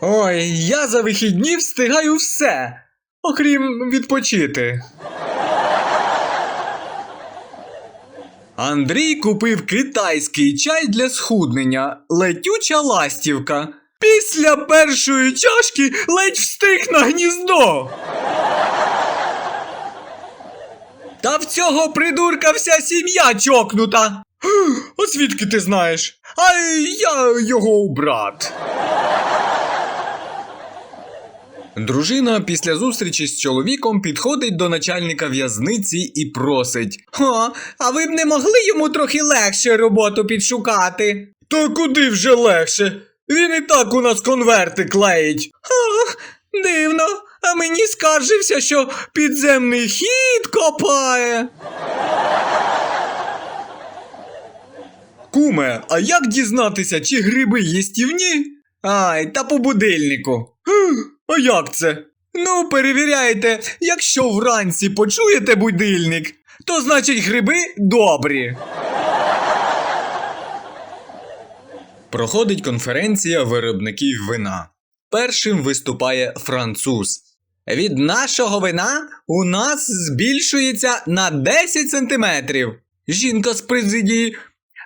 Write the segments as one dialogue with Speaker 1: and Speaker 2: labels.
Speaker 1: Ой, я за вихідні встигаю все, окрім відпочити. Андрій купив китайський чай для схуднення, летюча ластівка. Після першої чашки ледь встиг на гніздо. Та в цього придурка вся сім'я чокнута. А звідки ти знаєш? А я його брат. Дружина після зустрічі з чоловіком підходить до начальника в'язниці і просить: О, а ви б не могли йому трохи легше роботу підшукати? Та куди вже легше? Він і так у нас конверти клеїть. Ах, дивно, а мені скаржився, що підземний хід копає. Куме, а як дізнатися, чи гриби їстівні? Ай, та по будильнику. А як це? Ну, перевіряйте, якщо вранці почуєте будильник, то значить гриби добрі. Проходить конференція виробників вина. Першим виступає француз. Від нашого вина у нас збільшується на 10 сантиметрів. Жінка з президії.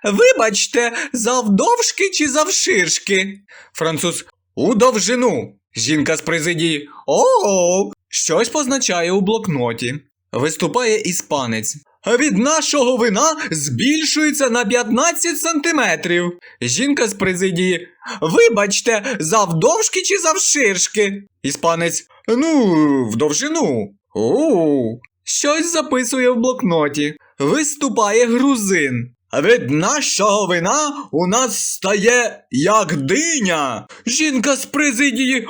Speaker 1: Вибачте, завдовжки чи завширшки? Француз у довжину. Жінка з президії. О, щось позначає у блокноті. Виступає іспанець. Від нашого вина збільшується на 15 сантиметрів. Жінка з президії. Вибачте, завдовжки чи завширшки? Іспанець. Ну, в довжину. О, щось записує в блокноті. Виступає грузин. Від нашого вина у нас стає як диня. Жінка з президії.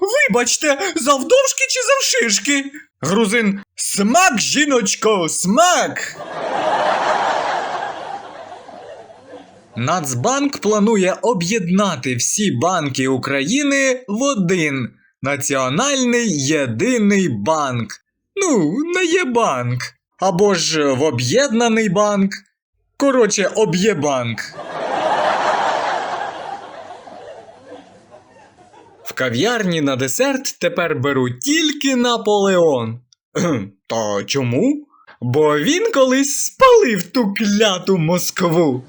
Speaker 1: Вибачте, завдовжки чи завширшки? Грузин. Смак, жіночко, смак. Нацбанк планує об'єднати всі банки України в один національний єдиний банк. Ну, не є банк. Або ж в об'єднаний банк. Коротше, об'єбанк. В кав'ярні на десерт тепер беруть тільки Наполеон. Та чому? Бо він колись спалив ту кляту Москву.